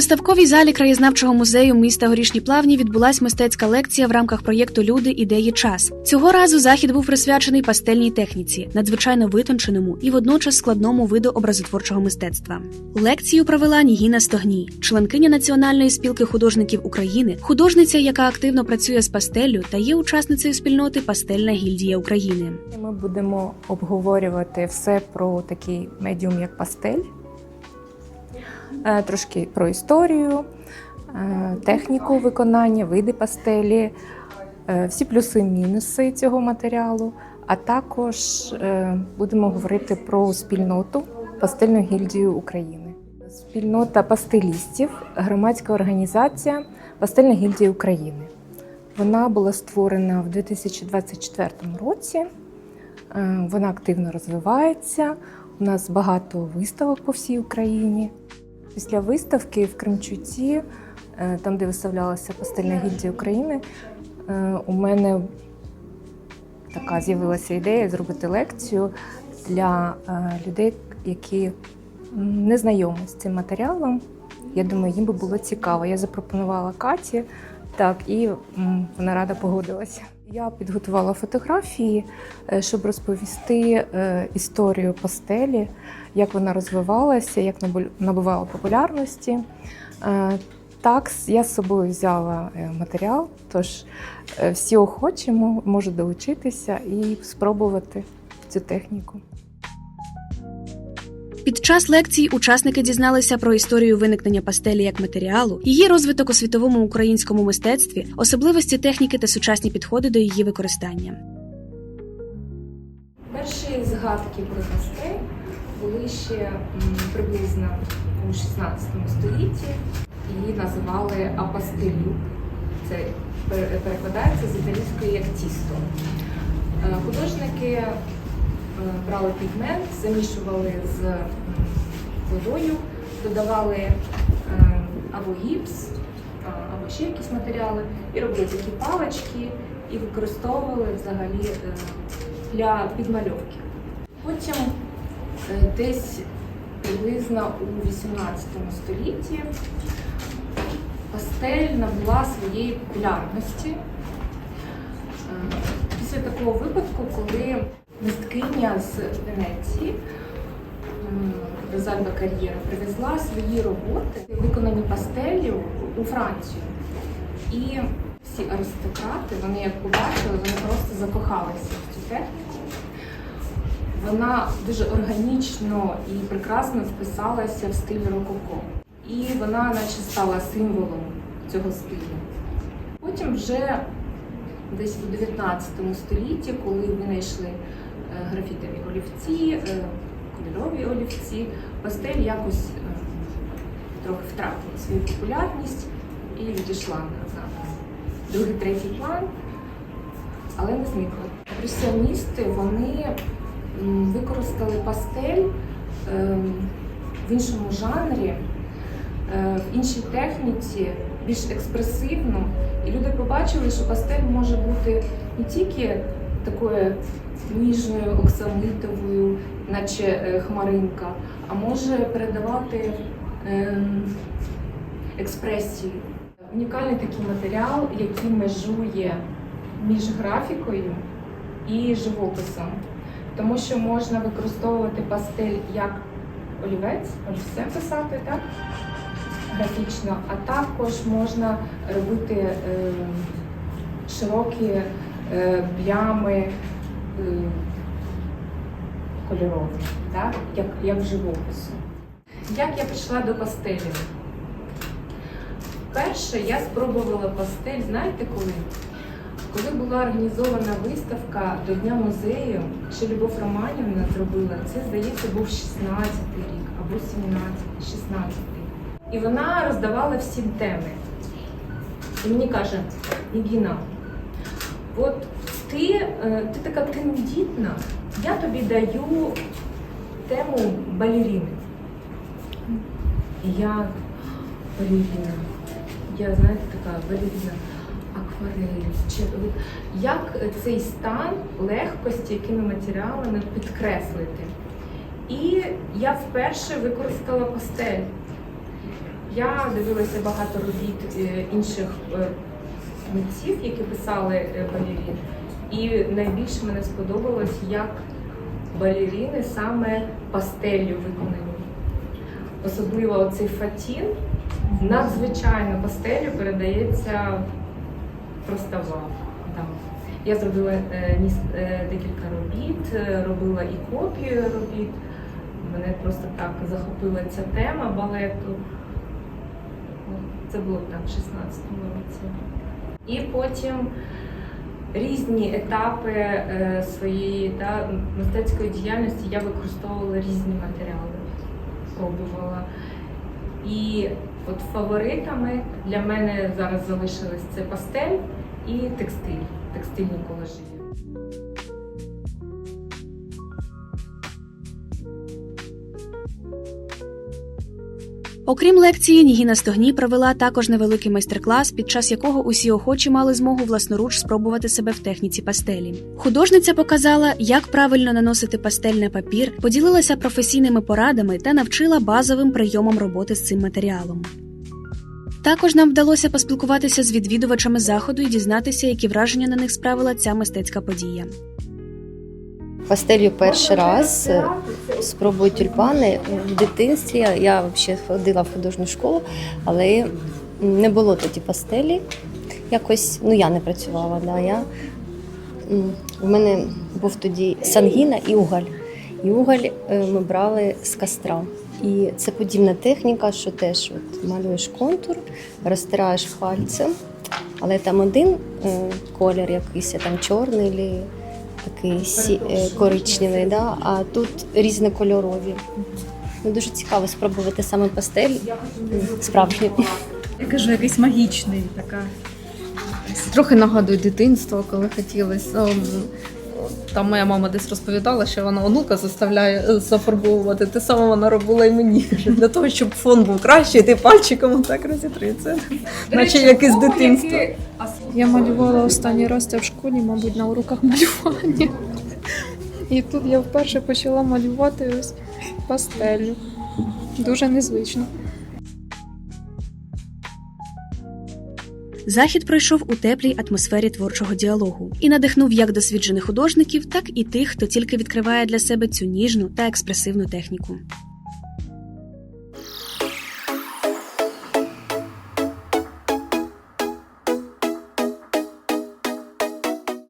виставковій залі краєзнавчого музею міста Горішні Плавні відбулась мистецька лекція в рамках проєкту Люди, ідеї, час. Цього разу захід був присвячений пастельній техніці, надзвичайно витонченому і водночас складному виду образотворчого мистецтва. Лекцію провела Нігіна Стогній, членкиня Національної спілки художників України, художниця, яка активно працює з пастеллю та є учасницею спільноти Пастельна гільдія України. Ми будемо обговорювати все про такий медіум, як пастель, трошки про історію, е, техніку виконання, види пастелі, е, всі плюси і мінуси цього матеріалу. А також е, будемо говорити про спільноту Пастельну гільдію України. Спільнота пастелістів, громадська організація Пастельна гільдія України. Вона була створена в 2024 році. Е, Вона активно розвивається. У нас багато виставок по всій Україні. Після виставки в Кримчуці, е, там, де виставлялася Пастельна гільдія України, е, у мене така з'явилася ідея зробити лекцію для е, людей, які не знайомі з цим матеріалом. Я думаю, їм би було цікаво. Я запропонувала Каті, так, і вона рада погодилася. Я підготувала фотографії, е, щоб розповісти е, історію пастелі, як вона розвивалася, як набу- набувала популярності. Е, Так, я з собою взяла матеріал, тож всі охочі можуть долучитися і спробувати цю техніку. Під час лекцій учасники дізналися про історію виникнення пастелі як матеріалу, її розвиток у світовому українському мистецтві, особливості техніки та сучасні підходи до її використання. Перші згадки про пастель були ще приблизно у 16 столітті. Її називали апастелю. Це перекладається з італійської як тісто. Е, Художники брали пігмент, замішували з водою, додавали е, або гіпс, або ще якісь матеріали, і робили такі палички і використовували взагалі е, для підмальовки. Потім е, десь приблизно у 18 столітті пастель набула своєї популярності. Е, Після такого випадку, коли мисткиня з Венеції Розальба Кар'єра привезла свої роботи, виконані пастеллю у Францію. І всі аристократи, вони як побачили, вони просто закохалися в цю техніку. Вона дуже органічно і прекрасно вписалася в стиль рококо. І вона наче стала символом цього стилю. Потім вже десь у 19 столітті, коли винайшли графітові олівці, е, кольорові олівці, пастель якось е, трохи втратила свою популярність і відійшла на другий, третій план, але не зникла. Імпресіоністи вони використали пастель ем, в іншому жанрі, е, в іншій техніці, більш експресивно. І люди побачили, що пастель може бути не тільки такою ніжною, оксамитовою, наче е, хмаринка, а може передавати ем, експресію. Унікальний такий матеріал, який межує між графікою і живописом, тому що можна використовувати пастель як олівець, олівцем писати, так? Графічно, а також можна робити е, широкі е, плями е, кольорові, так? Як, як в живопису. Як я прийшла до пастелі? Перше я спробувала пастель, знаєте коли? Коли була організована виставка до Дня музею, ще Любов Романівна зробила, це, здається, був 16-й рік або 17-й, 16-й. І вона роздавала всім теми. І мені каже, Ігіна, от ти, е, ти така тендітна, я тобі даю тему балеріни. Я балеріна. Я, знаєте, така балеріна акварель. Як цей стан легкості, якими матеріалами підкреслити? І я вперше використала пастель. Я дивилася багато робіт е, інших е, митців, які писали е, балерін. І найбільше мене сподобалось, як балеріни саме пастелью виконані. Особливо цей фатін надзвичайно пастелью передається просто вау. Я зробила е, е, декілька робіт, е, робила і копію робіт. Мене просто так захопила ця тема балету. Це було так, в 16-му році. І потім різні етапи е, своєї да, мистецької діяльності я використовувала різні матеріали, пробувала. І от фаворитами для мене зараз залишились це пастель і текстиль, текстильні колажі. Окрім лекції, Нігіна Стогній провела також невеликий майстер-клас, під час якого усі охочі мали змогу власноруч спробувати себе в техніці пастелі. Художниця показала, як правильно наносити пастель на папір, поділилася професійними порадами та навчила базовим прийомам роботи з цим матеріалом. Також нам вдалося поспілкуватися з відвідувачами заходу і дізнатися, які враження на них справила ця мистецька подія. Пастелью перший раз е, спробую тюльпани в дитинстві. Я, взагалі ходила в художню школу, але не було тоді пастелі. Якось ну я не працювала. Да, я, у мене був тоді сангіна і уголь. І уголь е, ми брали з костра. І це подібна техніка, що теж от малюєш контур, розтираєш пальцем, але там один е, колір якийсь, там чорний такий сі, е, коричневий, да? а тут різнокольорові. Ну, дуже цікаво спробувати саме пастель справжню. Я кажу, якийсь магічний така. Трохи нагадує дитинство, коли хотілося. Там моя мама десь розповідала, що вона онука заставляє е, зафарбовувати. Те саме вона робила і мені. Каже, Для того, щоб фон був кращий, ти пальчиком так розітриться. Наче як із дитинства. Я малювала останній раз це в школі, мабуть, на уроках малювання. І тут я вперше почала малювати ось пастелю. Дуже незвично. Захід пройшов у теплій атмосфері творчого діалогу і надихнув як досвідчених художників, так і тих, хто тільки відкриває для себе цю ніжну та експресивну техніку.